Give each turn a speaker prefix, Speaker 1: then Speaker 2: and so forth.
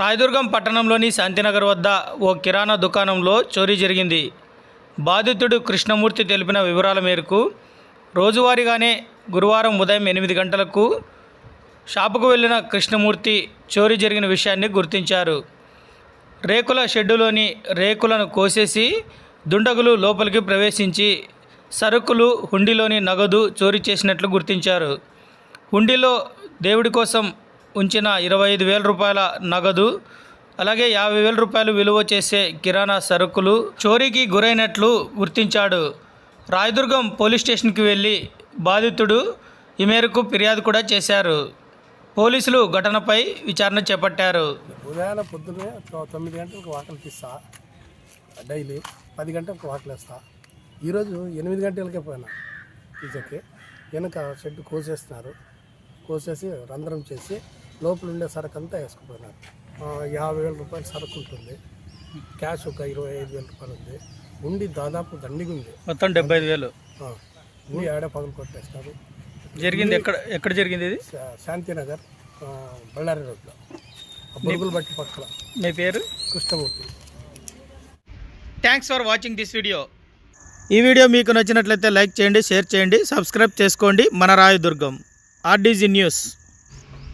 Speaker 1: రాయదుర్గం పట్టణంలోని శాంతినగర్ వద్ద ఓ కిరాణా దుకాణంలో చోరీ జరిగింది. బాధితుడు కృష్ణమూర్తి తెలిపిన వివరాల మేరకు రోజువారీగానే గురువారం ఉదయం ఎనిమిది గంటలకు షాపుకు వెళ్ళిన కృష్ణమూర్తి చోరీ జరిగిన విషయాన్ని గుర్తించారు. రేకుల షెడ్డులోని రేకులను కోసేసి దుండగులు లోపలికి ప్రవేశించి సరుకులు హుండీలోని నగదు చోరీ చేసినట్లు గుర్తించారు. హుండీలో దేవుడి కోసం ఉంచిన ఇరవై ఐదు వేల రూపాయల నగదు అలాగే యాభై వేల రూపాయలు విలువ చేసే కిరాణా సరుకులు చోరీకి గురైనట్లు గుర్తించాడు. రాయదుర్గం పోలీస్ స్టేషన్కి వెళ్ళి బాధితుడు ఈ మేరకు ఫిర్యాదు కూడా చేశారు. పోలీసులు ఘటనపై విచారణ చేపట్టారు.
Speaker 2: ఉదయాన పొద్దున్నే తొమ్మిది గంటలకు వాకలు తీస్తా. డైలీ పది గంటలకు వాకలు వేస్తా. ఈరోజు ఎనిమిది గంటలకే పోయినా తీసకి వెనక షెడ్ కోసేస్తున్నారు. కోసేసి రంధ్రం చేసి లోపల ఉండే సరుకు అంతా వేసుకుపోయినారు యాభై వేల రూపాయల సరుకు ఉంటుంది. క్యాష్ ఒక ఇరవై ఐదు వేల రూపాయలు ఉంది. ఉండి దాదాపు దండిగా ఉంది.
Speaker 1: మొత్తం డెబ్బై ఐదు వేలు.
Speaker 2: ఉండి ఆడే పగలు కొట్టేస్తారు.
Speaker 1: జరిగింది ఎక్కడ ఎక్కడ జరిగింది ఇది?
Speaker 2: శాంతినగర్ బళ్ళారి రోడ్లో బొరుగులు బట్టి పక్కల
Speaker 1: మీ పేరు?
Speaker 2: Krishnamurthy.
Speaker 1: Thanks for watching this video ఈ వీడియో మీకు నచ్చినట్లయితే లైక్ చేయండి షేర్ చేయండి సబ్స్క్రైబ్ చేసుకోండి. మన రాయదుర్గం ఆర్డీజీ న్యూస్.